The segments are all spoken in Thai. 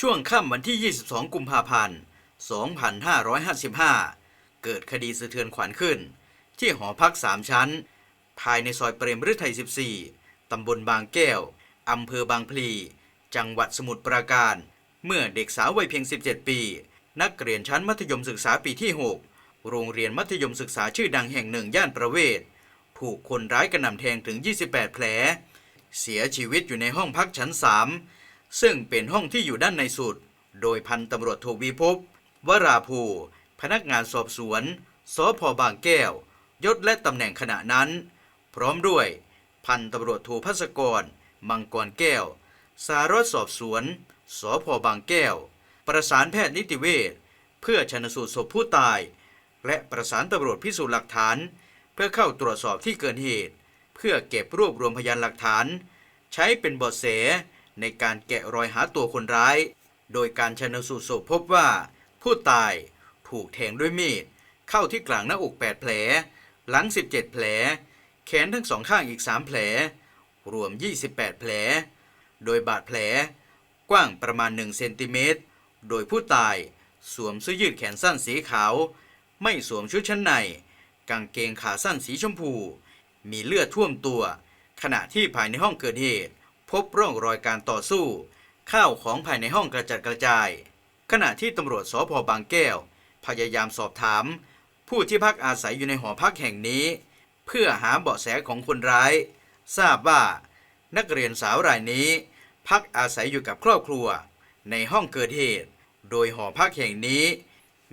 ช่วงค่ำวันที่ 22 กุมภาพันธ์ 2555 เกิดคดีสะเทือนขวัญขึ้น ที่หอพักสามชั้น ภายในซอยเปรมฤทัย 14 ตำบลบางแก้ว อำเภอบางพลี จังหวัดสมุทรปราการ เมื่อเด็กสาววัยเพียง 17 ปี นักเรียนชั้นมัธยมศึกษาปีที่ 6 โรงเรียนมัธยมศึกษาชื่อดังแห่งหนึ่งย่านประเวศ ถูกคนร้ายกระหน่ำแทงถึง 28 แผล เสียชีวิตอยู่ในห้องพักชั้น 3 ซึ่งเป็นห้องที่อยู่ด้านในสุด โดยพันตำรวจโทวีภพวราภู พนักงานสอบสวนสพบางแก้ว ยศและตำแหน่งขณะนั้น พร้อมด้วยพันตำรวจโทพัศกร มังกรแก้ว สารวัตรสอบสวนสพบางแก้ว ประสานแพทย์นิติเวชเพื่อชนสูตรศพผู้ตาย และประสานตำรวจพิสูจน์หลักฐาน เพื่อเข้าตรวจสอบที่เกิดเหตุ เพื่อเก็บรวบรวมพยานหลักฐาน ใช้เป็นบาะแส ในการแกะรอยหาตัวคนร้าย โดยการชนสูตรศพพบว่า ผู้ตายถูกแทงด้วยมีด เข้าที่กลางหน้าอก 8 แผล หลัง 17 แผล แขนทั้งสองข้างอีก 3 แผล รวม 28 แผล โดยบาดแผล กว้างประมาณ 1 เซนติเมตร โดยผู้ตายสวมเสื้อยืดแขนสั้นสีขาว ไม่สวมชุดชั้นใน กางเกงขาสั้นสีชมพู มีเลือดท่วมตัว ขณะที่ภายในห้องเกิดเหตุ พบร่องรอยการต่อสู้ ข้าวของภายในห้องกระจัดกระจาย ขณะที่ตำรวจสพบางแก้ว พยายามสอบถาม ผู้ที่พักอาศัยอยู่ในหอพักแห่งนี้ เพื่อหาเบาะแสของคนร้าย ทราบว่า นักเรียนสาวรายนี้ พักอาศัยอยู่กับครอบครัว ในห้องเกิดเหตุ โดยหอพักแห่งนี้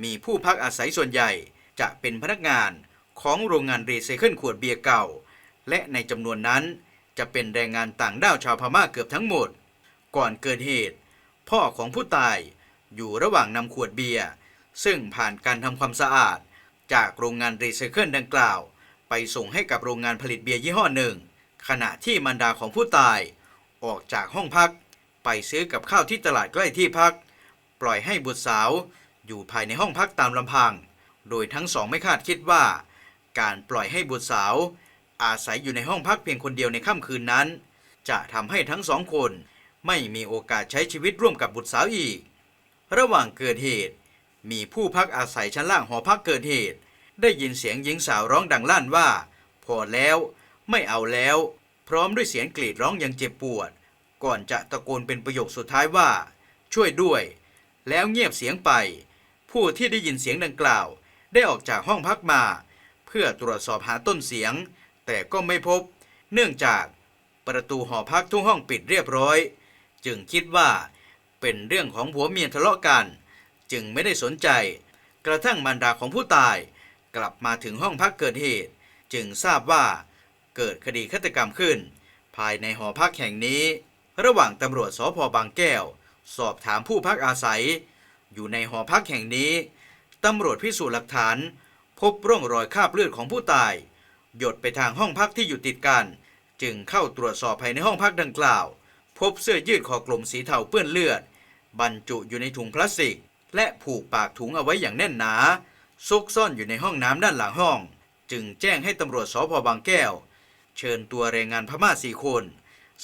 มีผู้พักอาศัยส่วนใหญ่จะเป็นพนักงานของโรงงานรีไซเคิลขวดเบียร์เก่า และในจำนวนนั้น จะเป็นแรงงานต่างด้าวชาวพม่าเกือบทั้งหมด ก่อนเกิดเหตุ พ่อของผู้ตายอยู่ระหว่างนำขวดเบียร์ซึ่งผ่านการทำความสะอาด จากโรงงานรีไซเคิลดังกล่าว ไปส่งให้กับโรงงานผลิตเบียร์ยี่ห้อหนึ่ง ขณะที่มารดาของผู้ตาย ออกจากห้องพัก ไปซื้อกับข้าวที่ตลาดใกล้ที่พัก ปล่อยให้บุตรสาวอยู่ภายในห้องพักตามลำพัง โดยทั้งสองไม่คาดคิดว่า การปล่อยให้บุตรสาว อาศัยอยู่ในห้องพักเพียงคนเดียวในค่ำคืนนั้น จะทำให้ทั้งสองคนไม่มีโอกาสใช้ชีวิตร่วมกับบุตรสาวอีก ระหว่างเกิดเหตุ มีผู้พักอาศัยชั้นล่างหอพักเกิดเหตุ ได้ยินเสียงหญิงสาวร้องดังลั่นว่า พอแล้วไม่เอาแล้ว พร้อมด้วยเสียงกรีดร้องอย่างเจ็บปวด ก่อนจะตะโกนเป็นประโยคสุดท้ายว่า ช่วยด้วย แล้วเงียบเสียงไป ผู้ที่ได้ยินเสียงดังกล่าว ได้ออกจากห้องพักมา เพื่อตรวจสอบหาต้นเสียง แต่ก็ไม่พบ เนื่องจากประตูหอพักทุกห้องปิดเรียบร้อย จึงคิดว่าเป็นเรื่องของผัวเมียทะเลาะกัน จึงไม่ได้สนใจ กระทั่งมารดาของผู้ตาย กลับมาถึงห้องพักเกิดเหตุ จึงทราบว่าเกิดคดีฆาตกรรมขึ้น ภายในหอพักแห่งนี้ ระหว่างตำรวจสพบางแก้ว สอบถามผู้พักอาศัย อยู่ในหอพักแห่งนี้ตำรวจพิสูจน์หลักฐาน พบร่องรอยคราบเลือดของผู้ตาย หยดไปทางห้องพักที่อยู่ติดกัน จึงเข้าตรวจสอบภายในห้องพักดังกล่าว พบเสื้อยืดคอกลมสีเทาเปื้อนเลือด บรรจุอยู่ในถุงพลาสติก และผูกปากถุงเอาไว้อย่างแน่นหนาซุกซ่อนอยู่ในห้องน้ำด้านหลังห้อง จึงแจ้งให้ตำรวจสพบางแก้ว เชิญตัวแรงงานพม่าสี่คน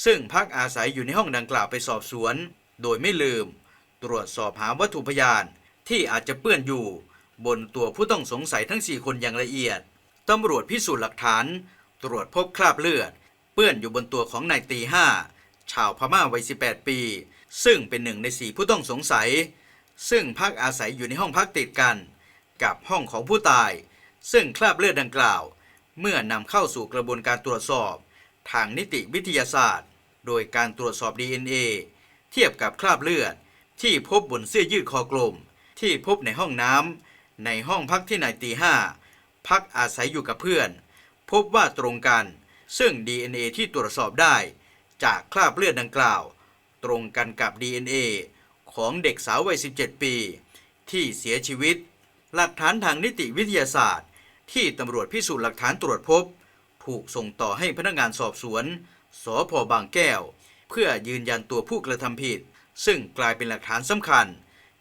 ซึ่งพักอาศัยอยู่ในห้องดังกล่าวไปสอบสวน โดยไม่ลืม ตรวจสอบหาวัตถุพยานที่อาจจะเปื้อนอยู่ บนตัวผู้ต้องสงสัยทั้ง4คนอย่างละเอียด ตำรวจพิสูจน์หลักฐาน ตรวจพบคราบเลือด เปื้อนอยู่บนตัวของนายตีห้าชาวพม่าวัย 18 ปี ซึ่งเป็นหนึ่งในสี่ผู้ต้องสงสัย ซึ่งพักอาศัยอยู่ในห้องพักติดกัน กับห้องของผู้ตาย ซึ่งคราบเลือดดังกล่าว เมื่อนำเข้าสู่กระบวนการตรวจสอบ ทางนิติวิทยาศาสตร์ โดยการตรวจสอบ DNA เทียบกับคราบเลือด ที่พบบนเสื้อยืดคอกลม ที่พบในห้องน้ำในห้องพักที่นายตีห้า พักอาศัยอยู่กับเพื่อน พบว่าตรงกัน ซึ่ง DNA ที่ตรวจสอบได้ จากคราบเลือดดังกล่าว ตรงกันกับ DNA ของเด็กสาววัย 17 ปี ที่เสียชีวิต หลักฐานทางนิติวิทยาศาสตร์ ที่ตำรวจพิสูจน์หลักฐานตรวจพบ ถูกส่งต่อให้พนักงานสอบสวน สพบางแก้ว เพื่อยืนยันตัวผู้กระทำผิด ซึ่งกลายเป็นหลักฐานสำคัญ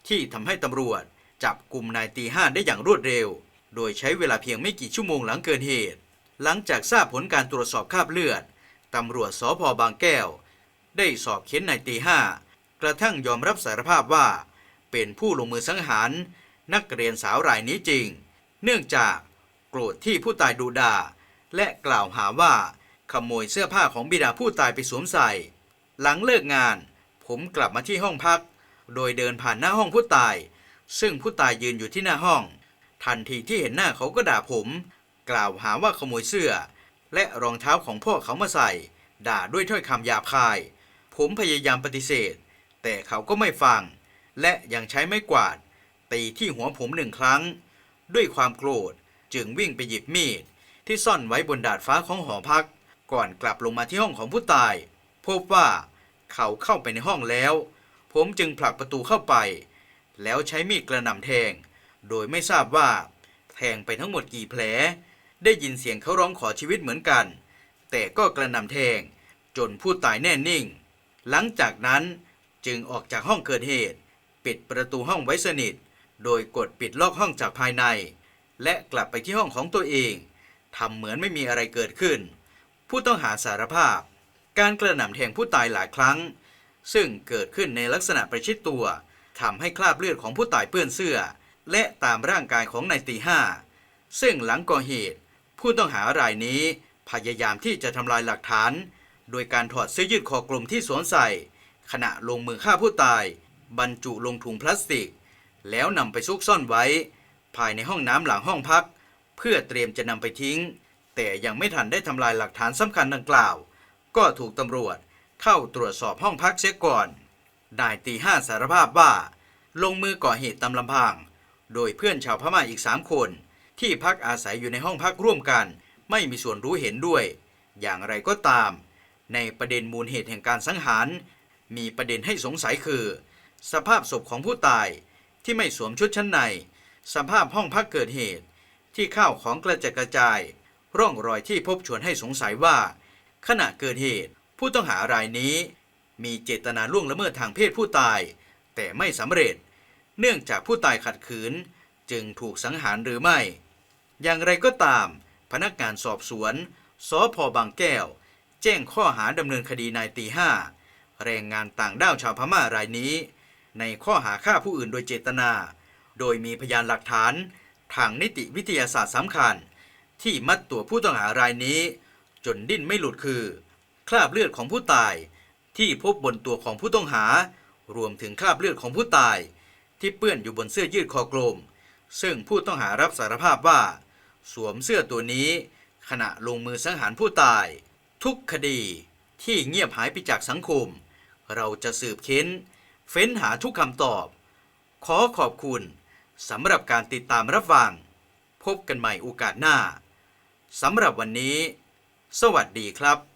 ที่ทำให้ตำรวจจับกลุ่มนายตีห้าได้อย่างรวดเร็ว โดยใช้เวลาเพียงไม่กี่ชั่วโมงหลังเกิดเหตุ หลังจากทราบผลการตรวจสอบคราบเลือด ตำรวจสพบางแก้ว ได้สอบเค้นนายตีห้ากระทั่งยอมรับสารภาพว่า เป็นผู้ลงมือสังหาร นักเรียนสาวรายนี้จริง เนื่องจากโกรธที่ผู้ตายดูด่า และกล่าวหาว่าขโมยเสื้อผ้าของบิดาผู้ตายไปสวมใส่ หลังเลิกงาน ผมกลับมาที่ห้องพัก โดยเดินผ่านหน้าห้องผู้ตาย ซึ่งผู้ตายยืนอยู่ที่หน้าห้อง ทันทีที่เห็นหน้าเขาก็ด่าผม กล่าวหาว่าขโมยเสื้อ และรองเท้าของพ่อเขามาใส่ ด่าด้วยถ้อยคำหยาบคาย ผมพยายามปฏิเสธ แต่เขาก็ไม่ฟัง และยังใช้ไม้กวาดตีที่หัวผมหนึ่งครั้ง ด้วยความโกรธจึงวิ่งไปหยิบมีด ที่ซ่อนไว้บนดาดฟ้าของหอพัก ก่อนกลับลงมาที่ห้องของผู้ตาย พบว่าเขาเข้าไปในห้องแล้ว ผมจึงผลักประตูเข้าไป แล้วใช้มีดกระหน่ำแทง โดยไม่ทราบว่า แทงไปทั้งหมดกี่แผล ได้ยินเสียงเขาร้องขอชีวิตเหมือนกัน แต่ก็กระหน่ำแทง จนผู้ตายแน่นิ่ง หลังจากนั้นจึงออกจากห้องเกิดเหตุ ปิดประตูห้องไว้สนิท โดยกดปิดล็อกห้องจากภายใน และกลับไปที่ห้องของตัวเองทำเหมือนไม่มีอะไรเกิดขึ้น ผู้ต้องหาสารภาพ การกระหน่ำแทงผู้ตายหลายครั้ง ซึ่งเกิดขึ้นในลักษณะประชิดตัวทำให้คราบเลือดของผู้ตายเปื้อนเสื้อ และตามร่างกายของนายตีห้าซึ่งหลังก่อเหตุ ผู้ต้องหารายนี้พยายามที่จะทำลายหลักฐาน โดยการถอดเสื้อยืดคอกลมที่สวมใส่ ขณะลงมือฆ่าผู้ตาย บรรจุลงถุงพลาสติก แล้วนำไปซุกซ่อนไว้ ภายในห้องน้ำหลังห้องพัก เพื่อเตรียมจะนำไปทิ้ง แต่ยังไม่ทันได้ทำลายหลักฐานสำคัญดังกล่าว ก็ถูกตำรวจเข้าตรวจสอบห้องพักเสียก่อนนายตีห้าสารภาพว่า ลงมือก่อเหตุตามลำพัง โดยเพื่อนชาวพม่าอีกสามคน ที่พักอาศัยอยู่ในห้องพักร่วมกัน ไม่มีส่วนรู้เห็นด้วย อย่างไรก็ตาม ในประเด็นมูลเหตุแห่งการสังหาร มีประเด็นให้สงสัยคือ สภาพศพของผู้ตายที่ไม่สวมชุดชั้นใน สภาพห้องพักเกิดเหตุ ที่ข้าวของกระจัดกระจาย ร่องรอยที่พบชวนให้สงสัยว่า ขณะเกิดเหตุ ผู้ต้องหารายนี้ มีเจตนาล่วงละเมิดทางเพศผู้ตาย แต่ไม่สำเร็จ เนื่องจากผู้ตายขัดขืน จึงถูกสังหารหรือไม่ อย่างไรก็ตาม พนักงานสอบสวนสพบางแก้ว แจ้งข้อหาดำเนินคดีนายตีห้าแรงงานต่างด้าวชาวพม่ารายนี้ ในข้อหาฆ่าผู้อื่นโดยเจตนา โดยมีพยานหลักฐานทางนิติวิทยาศาสตร์สำคัญ ที่มัดตัวผู้ต้องหารายนี้ จนดิ้นไม่หลุดคือ คราบเลือดของผู้ตายที่พบบนตัวของผู้ต้องหารวมถึงคราบเลือดของผู้ตาย ที่เปื้อนอยู่บนเสื้อยืดคอกลม ซึ่งผู้ต้องหารับสารภาพว่า สวมเสื้อตัวนี้ ขณะลงมือสังหารผู้ตาย ทุกคดีที่เงียบหายไปจากสังคม เราจะสืบเค้น เฟ้นหาทุกคำตอบ ขอขอบคุณสำหรับการติดตามรับฟัง พบกันใหม่โอกาสหน้าสำหรับวันนี้ สวัสดีครับ